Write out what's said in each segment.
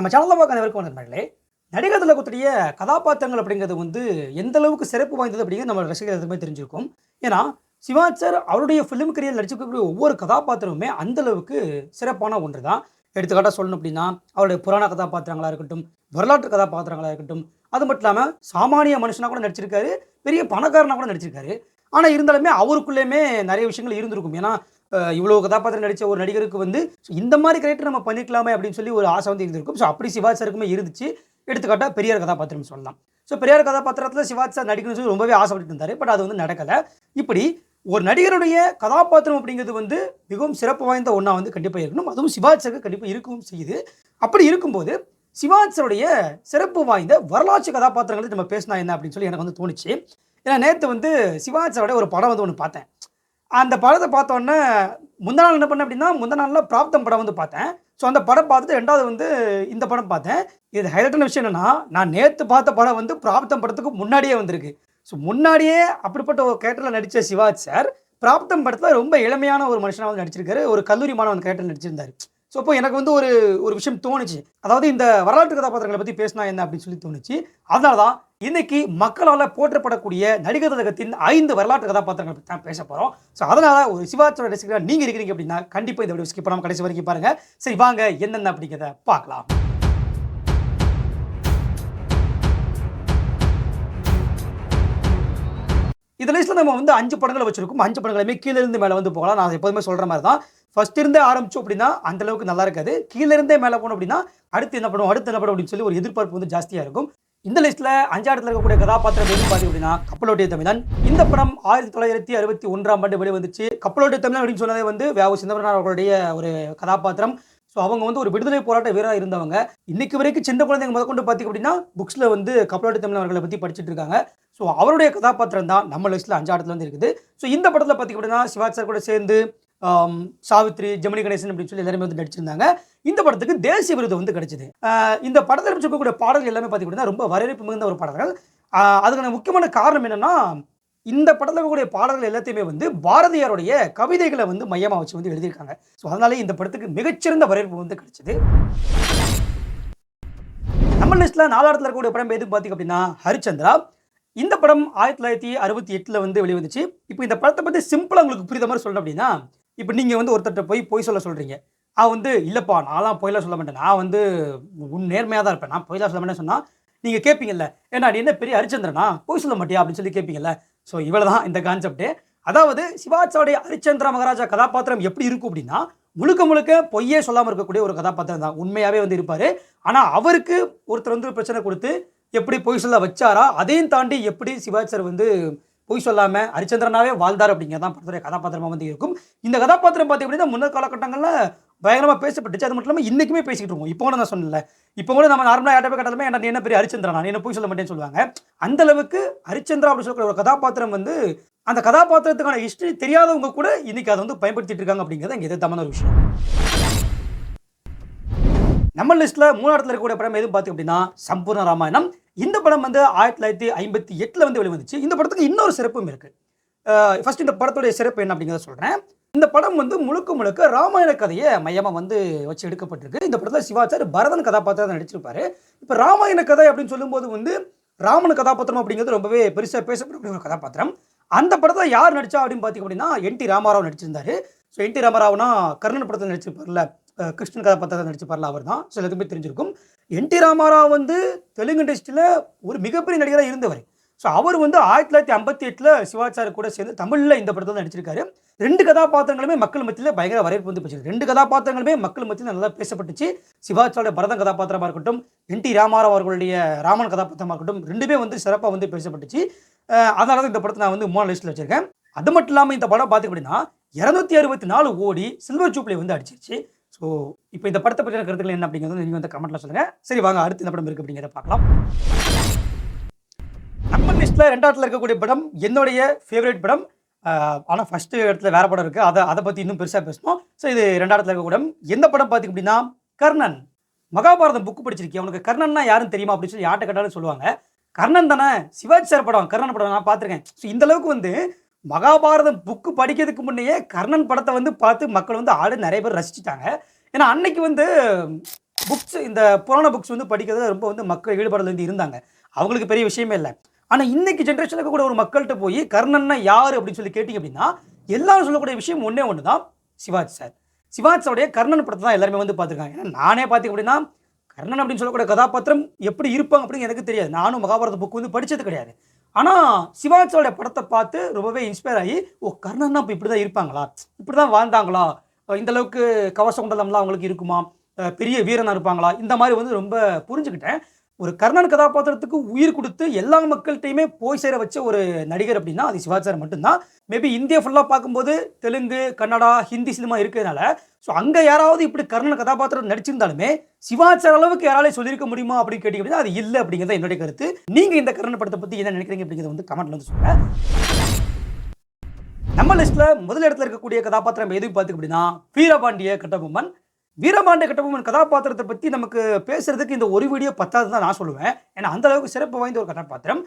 நம்ம சேனலில் பார்க்க அனைவருக்கும் நண்பர்களே நடிகர் திலகத்துடைய கதாபாத்திரங்கள் அப்படிங்கிறது வந்து எந்த அளவுக்கு சிறப்பு வாய்ந்தது அப்படிங்கிறது நம்ம ரசிகர் எதுவுமே தெரிஞ்சிருக்கும். ஏன்னா சிவாச்சர் அவருடைய ஃபிலிம் கரியர் நடிச்சிருக்கக்கூடிய ஒவ்வொரு கதாபாத்திரமுமே அந்த அளவுக்கு சிறப்பான ஒன்று தான் எடுத்துக்காட்டாக சொல்லணும் அப்படின்னா அவருடைய புராண கதாபாத்திரங்களாக இருக்கட்டும் வரலாற்று கதாபாத்திரங்களாக இருக்கட்டும் அது மட்டும் இல்லாமல் சாமானிய மனுஷனாக கூட நடிச்சிருக்காரு பெரிய பணக்காரனாக கூட நடிச்சிருக்காரு. ஆனால் இருந்தாலுமே அவருக்குள்ளேயுமே நிறைய விஷயங்கள் இருந்திருக்கும். ஏன்னா இவ்வளோ கதாபாத்திரம் நடித்த ஒரு நடிகருக்கு வந்து இந்த மாதிரி கேரக்டர் நம்ம பண்ணிக்கலாமே அப்படின்னு சொல்லி ஒரு ஆசை வந்து இருந்திருக்கும். ஸோ அப்படி சிவாஜ் சாருக்குமே இருந்துச்சு. எடுத்துக்காட்டாக பெரியார் கதாபாத்திரம் சொல்லலாம். ஸோ பெரியார் கதாபாத்திரத்தில் சிவாஜ் சார் நடிக்கணும்னு சொல்லி ரொம்பவே ஆசைப்பட்டு இருந்தார். பட் அது வந்து நடக்கலை. இப்படி ஒரு நடிகருடைய கதாபாத்திரம் அப்படிங்கிறது வந்து மிகவும் சிறப்பு வாய்ந்த ஒன்றா வந்து கண்டிப்பாக இருக்கணும். அதுவும் சிவாஜ் சாருக்கு கண்டிப்பாக இருக்கவும் செய்யுது. அப்படி இருக்கும்போது சிவாஜ் சாருடைய சிறப்பு வாய்ந்த வரலாற்று கதாபாத்திரங்களை நம்ம பேசினா என்ன அப்படின்னு சொல்லி எனக்கு வந்து தோணுச்சு. ஏன்னா நேற்று வந்து சிவாஜ் சாரோட ஒரு படம் வந்து ஒன்று பார்த்தேன். அந்த படத்தை பார்த்தோன்னே முந்தா நாள் என்ன பண்ணேன் அப்படின்னா முந்தா நாளில் பிராப்தம் படம் வந்து பார்த்தேன். ஸோ அந்த படம் பார்த்துட்டு ரெண்டாவது வந்து இந்த படம் பார்த்தேன். இது ஹைலைட்டான விஷயம் என்னன்னா நான் நேற்று பார்த்த படம் வந்து பிராப்தம் படத்துக்கு முன்னாடியே வந்திருக்கு. ஸோ முன்னாடியே அப்படிப்பட்ட ஒரு கேரக்டரில் நடித்த சிவாஜ் சார் பிராப்தம் படத்தில் ரொம்ப இளமையான ஒரு மனுஷனாக வந்து நடிச்சிருக்காரு. ஒரு கல்லூரி மாணவன் கேரக்டர் நடிச்சிருந்தாரு. ஸோ அப்போ எனக்கு வந்து ஒரு ஒரு விஷயம் தோணுச்சு. அதாவது இந்த வரலாற்று கதாபாத்திரங்களை பற்றி பேசினா என்ன அப்படின்னு சொல்லி தோணுச்சு. அதனால தான் இன்னைக்கு மக்களால் போற்றப்படக்கூடிய நடிகர் திலகத்தின் ஐந்து வரலாற்று கதாபாத்திரங்கள் பற்றி தான் பேச போகிறோம் ஸோ அதனால ஒரு சிவாஜோட ரசிகராக நீங்கள் இருக்கிறீங்க அப்படின்னா கண்டிப்பாக இந்த வீடியோ ஸ்கிப் பண்ணாமல் கடைசி வரைக்கும் பாருங்க. சரி வாங்க என்னென்ன அப்படிங்கிறத பார்க்கலாம். இந்த லிஸ்ட்டில் நம்ம வந்து அஞ்சு படங்களை வச்சிருக்கோம். அஞ்சு படங்களுமே கீழே இருந்து மேலே வந்து போகலாம். நான் எப்போதுமே சொல்கிற மாதிரி தான் ஃபர்ஸ்ட் இருந்தே ஆரம்பிச்சோம் அப்படின்னா அந்த அளவுக்கு நல்லா இருக்காது. கீழே இருந்தே மேலே போனோம் அப்படின்னா அடுத்து என்ன பண்ணுவோம்? அடுத்து என்ன பண்ணுவோம் அப்படின்னு சொல்லி ஒரு எதிர்பார்ப்பு வந்து ஜாஸ்தியாக இருக்கும். இந்த லிஸ்ட்டில் அஞ்சாயிரத்தில் இருக்கக்கூடிய கதாபாத்திரம் எது பாதி அப்படின்னா கப்பலோட்டிய தமிழன். இந்த படம் ஆயிரத்தி தொள்ளாயிரத்தி அறுபத்தி ஒன்றாம் ஆண்டு வெளிவந்துச்சு. கப்பலோட்டிய தமிழன் அப்படின்னு சொன்னதே வந்து வேவு சிதம்பரனார் அவர்களுடைய ஒரு கதாபாத்திரம். ஸோ அவங்க வந்து ஒரு விடுதலை போராட்ட வீரராக இருந்தவங்க. இன்னைக்கு வரைக்கும் சின்ன குழந்தைங்க முதற்கொண்டு பார்த்தீங்க அப்படின்னா புக்ஸில் வந்து கப்பலோட்டி தமிழ் அவர்களை பற்றி படிச்சுட்டு இருக்காங்க. ஸோ அவருடைய கதாபாத்திரம் தான் நம்ம லிஸ்ட்டில் அஞ்சு வந்து இருக்குது. ஸோ இந்த படத்தில் பார்த்தீங்க அப்படின்னா சிவாஜி சார் கூட சேர்ந்து சாவித்ரி ஜெமினி கணேசன் அப்படின்னு சொல்லி எல்லாருமே வந்து நடிச்சிருந்தாங்க. இந்த படத்துக்கு தேசிய விருது வந்து கிடைச்சிது. இந்த படத்தில் சொல்லக்கூடிய பாடல்கள் எல்லாமே பார்த்தீங்க ரொம்ப வரவேற்பு மிகுந்த ஒரு பாடல்கள். அதுக்கான முக்கியமான காரணம் என்னென்னா இந்த படத்தில் இருக்கக்கூடிய பாடல்கள் எல்லாத்தையுமே வந்து பாரதியாருடைய கவிதைகளை வந்து மையமாக வச்சு வந்து எழுதியிருக்காங்க. ஸோ அதனாலே இந்த படத்துக்கு மிகச்சிறந்த வரவேற்பு வந்து கிடைச்சிது. நம்ம லிஸ்ட்டில் நாலாயிரத்தில் இருக்கக்கூடிய படம் எது பார்த்தீங்க அப்படின்னா ஹரிச்சந்திரா. இந்த படம் ஆயிரத்தி தொள்ளாயிரத்தி அறுபத்தி எட்டில் வந்து வெளிவந்துச்சு. இப்போ இந்த படத்தை பற்றி சிம்பிளாக உங்களுக்கு புரியுத மாதிரி சொல்லணும் அப்படின்னா இப்போ நீங்கள் வந்து ஒருத்தர்கிட்ட போய் பொய் சொல்ல சொல்கிறீங்க அவன் வந்து இல்லைப்பா நான்லாம் பொய்லாம் சொல்ல மாட்டேன். நான் வந்து உன் நேர்மையாக தான் இருப்பேன். நான் பொய்லாம் சொல்ல மாட்டேன்னு சொன்னால் நீங்கள் கேட்பீங்கல்ல ஏன்னா நீ என்ன பெரிய ஹரிச்சந்திரனா பொய் சொல்ல மாட்டியா? அப்படின்னு சொல்லி கேட்பீங்கல்ல ஸோ இவ்வளோ தான் இந்த கான்செப்ட்டு அதாவது சிவாச்சாருடைய ஹரிச்சந்திரா மகாராஜா கதாபாத்திரம் எப்படி இருக்கும் அப்படின்னா முழுக்க முழுக்க பொய்யே சொல்லாமல் இருக்கக்கூடிய ஒரு கதாபாத்திரம் தான். உண்மையாகவே வந்து இருப்பார். ஆனால் அவருக்கு ஒருத்தர் வந்து பிரச்சனை கொடுத்து எப்படி பொய் சொல்ல வச்சாரா அதையும் தாண்டி எப்படி சிவாச்சார் வந்து பொய் சொல்லாமல் ஹரிச்சந்திரனாவே வாழ்ந்தார் அப்படிங்கிறது தான் படத்துடைய கதாபாத்திரமாக வந்து இருக்கும். இந்த கதாபாத்திரம் பார்த்தீங்க அப்படின்னா முன்னர் காலகட்டங்களில் பயங்கரமாக பேசப்பட்டுச்சு. அது மட்டும் இல்லாமல் இன்றைக்குமே பேசிக்கிட்டு இருக்கோம். இப்போ கூட நான் சொன்னல இப்போ கூட நம்ம நார்மலாக யார்ட்ட போய் கேட்டாலுமே என்ன என்ன பெரிய ஹரிச்சந்திரனா? நான் என்ன பொய் சொல்ல மாட்டேன்னு சொல்லுவாங்க. அந்த அளவுக்கு ஹரிச்சந்திரா அப்படின்னு சொல்லக்கூடிய ஒரு கதாபாத்திரம் வந்து அந்த கதாபாத்திரத்துக்கான ஹிஸ்ட்ரி தெரியாதவங்க கூட இன்னைக்கு அதை வந்து பயன்படுத்திட்டு இருக்காங்க அப்படிங்கிறது இங்கே எதிர்த்தாமான ஒரு விஷயம். நம்ம லிஸ்ட்ல இடத்துல இருக்கக்கூடிய படம் எதுவும் பார்த்து அப்படின்னா சம்பூர்ண ராமாயணம். இந்த படம் வந்து ஆயிரத்தி தொள்ளாயிரத்தி ஐம்பத்தி எட்டில் வந்து வெளிவந்துச்சு. இந்த படத்துக்கு இன்னொரு சிறப்பும் இருக்குது ஃபஸ்ட் இந்த படத்துடைய சிறப்பு என்ன அப்படிங்கிறத சொல்கிறேன் இந்த படம் வந்து முழுக்க முழுக்க ராமாயண கதையை மையமாக வந்து வச்சு எடுக்கப்பட்டிருக்கு. இந்த படத்தில் சிவாச்சார் பரதன் கதாபாத்திரம் நடிச்சிருப்பாரு. இப்போ ராமாயண கதை அப்படின்னு சொல்லும்போது வந்து ராமன் கதாபாத்திரம் அப்படிங்கிறது ரொம்பவே பெருசாக பேசப்படக்கூடிய ஒரு கதாபாத்திரம். அந்த படத்தில் யார் நடிச்சா அப்படின்னு பார்த்தீங்க அப்படின்னா என் டி ராமாராவ் நடிச்சிருந்தாரு. ஸோ என் டி ராமாராவ்னா கர்ணன் படத்தில் நடிச்சிருப்பார்ல கிருஷ்ணன் கதாபாத்திரத்தை நடிச்சிருப்பார்ல அவர் தான் சில எதுவுமே தெரிஞ்சிருக்கும். என் டி ராமாராவ் வந்து தெலுங்கு இண்டஸ்ட்ரியில் ஒரு மிகப்பெரிய நடிகராக இருந்தவர். ஸோ அவர் வந்து ஆயிரத்தி தொள்ளாயிரத்தி ஐம்பத்தி எட்டில் சிவாச்சார் கூட சேர்ந்து தமிழில் இந்த படத்தில் நடிச்சிருக்காரு. ரெண்டு கதாபாத்திரங்களுமே மக்கள் மத்தியில் பயங்கர வரவேற்பு வந்து போச்சு ரெண்டு கதாபாத்திரங்களுமே மக்கள் மத்தியில் நல்லா பேசப்பட்டுச்சு. சிவாச்சாரோட பரதம் கதாபாத்திரமாக இருக்கட்டும் என் டி ராமாராவ் அவர்களுடைய ராமன் கதாபாத்திரமாக இருக்கட்டும் ரெண்டுமே வந்து சிறப்பாக வந்து பேசப்பட்டுச்சு. அதனால தான் இந்த படத்தை நான் வந்து மூணு லிஸ்ட்டில் வச்சிருக்கேன். அது மட்டும் இல்லாமல் இந்த படம் பார்த்து அப்படின்னா இரநூத்தி அறுபத்தி நாலு ஓடி சில்வர் ஜூப்ளி வந்து அடிச்சிருச்சு. ஸோ இப்போ இந்த படத்தை பற்றின கருத்துக்கள் என்ன அப்படிங்கிறது நீங்கள் வந்து கமெண்ட்டில் சொல்லுங்கள் சரி வாங்க. அடுத்து இந்த படம் இருக்குது அப்படிங்கிறத பார்க்கலாம். நண்பன் லிஸ்ட்டில் ரெண்டாட்டில் இருக்கக்கூடிய படம் என்னுடைய ஃபேவரட் படம். ஆனால் ஃபஸ்ட்டு இடத்துல வேற படம் இருக்குது அதை அதை பற்றி இன்னும் பெருசாக பேசணும். ஸோ இது ரெண்டாவதுல இருக்க படம். எந்த படம் பார்த்திங்க அப்படின்னா கர்ணன். மகாபாரதம் புக்கு படிச்சிருக்கேன் உனக்கு கர்ணன்னா யாரும் தெரியுமா அப்படின்னு சொல்லி யார்கிட்ட கேட்டாலும் சொல்லுவாங்க. கர்ணன் தானே? சிவாஜி சார் படம். கர்ணன் படம் நான் பார்த்துருக்கேன். ஸோ இந்த அளவுக்கு வந்து மகாபாரதம் புக்கு படிக்கிறதுக்கு முன்னையே கர்ணன் படத்தை வந்து பார்த்து மக்கள் வந்து ஆடு நிறைய பேர் ரசிச்சுட்டாங்க. ஏன்னா அன்னைக்கு வந்து புக்ஸ் இந்த புராண புக்ஸ் வந்து படிக்கிறது ரொம்ப வந்து மக்கள் ஈடுபாடுல இருந்து இருந்தாங்க. அவங்களுக்கு பெரிய விஷயமே இல்லை. ஆனால் இன்னைக்கு ஜென்ரேஷனுக்கு கூட ஒரு மக்கள்கிட்ட போய் கர்ணன்னா யார்? அப்படின்னு சொல்லி கேட்டிங்க அப்படின்னா எல்லாரும் சொல்லக்கூடிய விஷயம் ஒன்றே ஒன்று தான் சிவாஜி சார். சிவாஜி சாருடைய கர்ணன் படத்தை தான் எல்லாருமே வந்து பார்த்துருக்காங்க. ஏன்னா நானே பார்த்தீங்க அப்படின்னா கர்ணன் அப்படின்னு சொல்லக்கூடிய கதாபாத்திரம் எப்படி இருப்பாங்க அப்படின்னு எனக்கு தெரியாது. நானும் மகாபாரத புக் வந்து படித்தது கிடையாது. ஆனால் சிவாஜியோட படத்தை பார்த்து ரொம்பவே இன்ஸ்பயர் ஆகி ஓ கர்ணன்னா இப்போ இப்படி தான் இருப்பாங்களா? இப்படி தான் வாழ்ந்தாங்களா? இந்தளவுக்கு இந்த அளவுக்கு கவச குண்டலம்லாம் அவங்களுக்கு இருக்குமா? பெரிய வீரனாக இருப்பாங்களா? இந்த மாதிரி வந்து ரொம்ப புரிஞ்சுக்கிட்டேன். ஒரு கர்ணன் கதாபாத்திரத்துக்கு உயிர் கொடுத்து எல்லா மக்கள்கிட்டையுமே போய் சேர வச்ச ஒரு நடிகர் அப்படின்னா அது சிவாஜி மட்டும்தான். மேபி இந்தியா ஃபுல்லாக பார்க்கும்போது தெலுங்கு கன்னடா ஹிந்தி சினிமா இருக்கிறதுனால ஸோ அங்கே யாராவது இப்படி கர்ணன் கதாபாத்திரம் நடிச்சிருந்தாலுமே சிவாச்சார அளவுக்கு யாராலையும் சொல்லியிருக்க முடியுமா அப்படின்னு கேட்டிங்க அப்படின்னா அது இல்லை அப்படிங்கிறது என்னுடைய கருத்து. நீங்கள் இந்த கர்ணன் படத்தை பற்றி என்ன நினைக்கிறீங்க அப்படிங்கிறத வந்து கமெண்ட்ல வந்து சொல்லுங்கள் நம்ம லிஸ்ட்டில் முதல் இடத்துல இருக்கக்கூடிய கதாபாத்திரம் எதுவும் பார்த்து அப்படின்னா வீரபாண்டிய கட்டபொம்மன். வீரபாண்டிய கட்டபொம்மன் கதாபாத்திரத்தை பற்றி நமக்கு பேசுறதுக்கு இந்த ஒரு வீடியோ பத்தாது தான் நான் சொல்லுவேன். ஏன்னா அந்த அளவுக்கு சிறப்பு வாய்ந்த ஒரு கதாபாத்திரம்.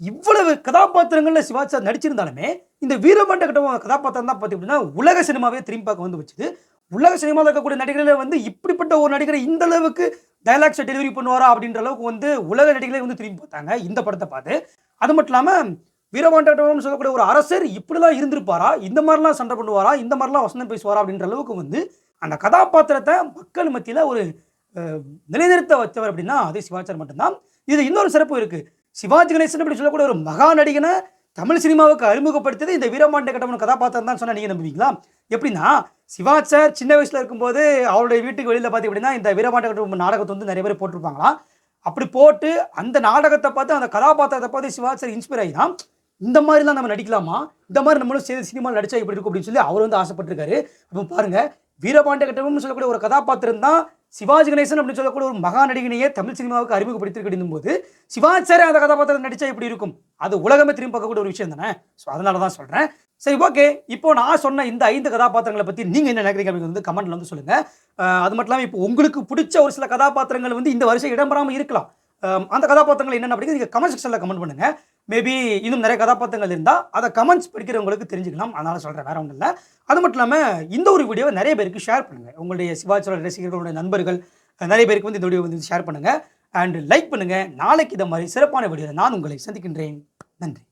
இவ்வளவு கதாபாத்திரங்களில் சிவாஜி சார் நடிச்சிருந்தாலுமே இந்த வீரபாண்டிய கட்டபொம்மன் கதாபாத்திரம் தான் பார்த்து அப்படின்னா உலக சினிமாவே திரும்பி பார்க்க வந்து வச்சுது. உலக சினிமாவில் இருக்கக்கூடிய நடிகர்கள் வந்து இப்படிப்பட்ட ஒரு நடிகரை இந்த அளவுக்கு டைலாக்ஸை டெலிவரி பண்ணுவாரா அப்படின்ற அளவுக்கு வந்து உலக நடிகர்களே வந்து திரும்பி பார்த்தாங்க. இந்த படத்தை பார்த்து. அது மட்டும் இல்லாமல் வீரபாண்டியன் சொல்லக்கூடிய ஒரு அரசர் இப்படிலாம் இருந்திருப்பாரா? இந்த மாதிரிலாம் சண்டை பண்ணுவாரா? இந்த மாதிரிலாம் வசனம் பேசுவாரா? அப்படின்ற அளவுக்கு வந்து அந்த கதாபாத்திரத்தை மக்கள் மத்தியில் ஒரு நிலைநிறுத்த வச்சவர் அப்படின்னா அதே சிவாச்சார் மட்டும்தான். இது இன்னொரு சிறப்பு இருக்குது சிவாஜி கணேசன் அப்படி சொல்லக்கூடிய ஒரு மகா நடிகனை தமிழ் சினிமாவுக்கு அறிமுகப்படுத்தியது இந்த வீரமாண்ட கட்டமன் கதாபாத்திரம் தான் சொன்னா நீங்கள் நம்புவீங்களா? எப்படின்னா சிவாச்சார் சின்ன வயசில் இருக்கும்போது அவருடைய வீட்டுக்கு வெளியில் பார்த்து அப்படின்னா இந்த வீரமாண்ட கட்டமன் நாடகத்தை வந்து நிறைய பேர் போட்டிருப்பாங்களாம் அப்படி போட்டு அந்த நாடகத்தை பார்த்து அந்த கதாபாத்திரத்தை பார்த்து சிவாச்சார் இன்ஸ்பைர் ஆகி தான் இந்த மாதிரிலாம் நம்ம நடிக்கலாமா? இந்த மாதிரி நம்மளும் சேர்ந்து சினிமாவில் நடிச்சா இப்படி இருக்கும்? அப்படின்னு சொல்லி அவர் வந்து ஆசைப்பட்டிருக்காரு. அப்போ பாருங்கள் வீரபாண்டிய கட்டபொம்மன் சொல்லக்கூடிய ஒரு கதாபாத்திரம் தான் சிவாஜி கணேசன் அப்படின்னு சொல்லக்கூடிய ஒரு மகா நடிகனையே தமிழ் சினிமாவுக்கு அறிமுகப்படுத்திருக்கும் போது சிவாச்சாரி அந்த கதாபாத்திரம் நடிச்சா எப்படி இருக்கும்? அது உலகமே திரும்பி பார்க்கக்கூடிய ஒரு விஷயம் தானே? ஸோ அதனால தான் சொல்கிறேன் சரி ஓகே இப்போ நான் சொன்ன இந்த ஐந்து கதாபாத்திரங்களை பற்றி நீங்கள் என்ன நினைக்கிறீங்க அப்படிங்கிறது வந்து கமெண்ட்டில் வந்து சொல்லுங்கள் அது மட்டும் இல்லாமல் இப்போ உங்களுக்கு பிடிச்ச ஒரு சில கதாபாத்திரங்கள் வந்து இந்த வருஷம் இடம்பெறாமல் இருக்கலாம். அந்த கதாபாத்திரங்கள் என்னென்ன அப்படிங்கிறது நீங்கள் கமெண்ட் செக்ஷனில் கமெண்ட் பண்ணுங்கள் மேபி இன்னும் நிறைய கதாபாத்திரங்கள் இருந்தால் அதை கமெண்ட்ஸ் படிக்கிறவங்களுக்கு தெரிஞ்சுக்கலாம். அதனால் சொல்கிறேன் வேறு ஒன்றும் இல்லை. அது மட்டும் இல்லாமல் இந்த ஒரு வீடியோவை நிறைய பேருக்கு ஷேர் பண்ணுங்கள் உங்களுடைய சிவாச்சார ரசிகர்களுடைய நண்பர்கள் நிறைய பேருக்கு வந்து இந்த வீடியோ வந்து ஷேர் பண்ணுங்கள் அண்ட் லைக் பண்ணுங்கள் நாளைக்கு இதை மாதிரி சிறப்பான வீடியோவில் நான் உங்களை சந்திக்கின்றேன். நன்றி.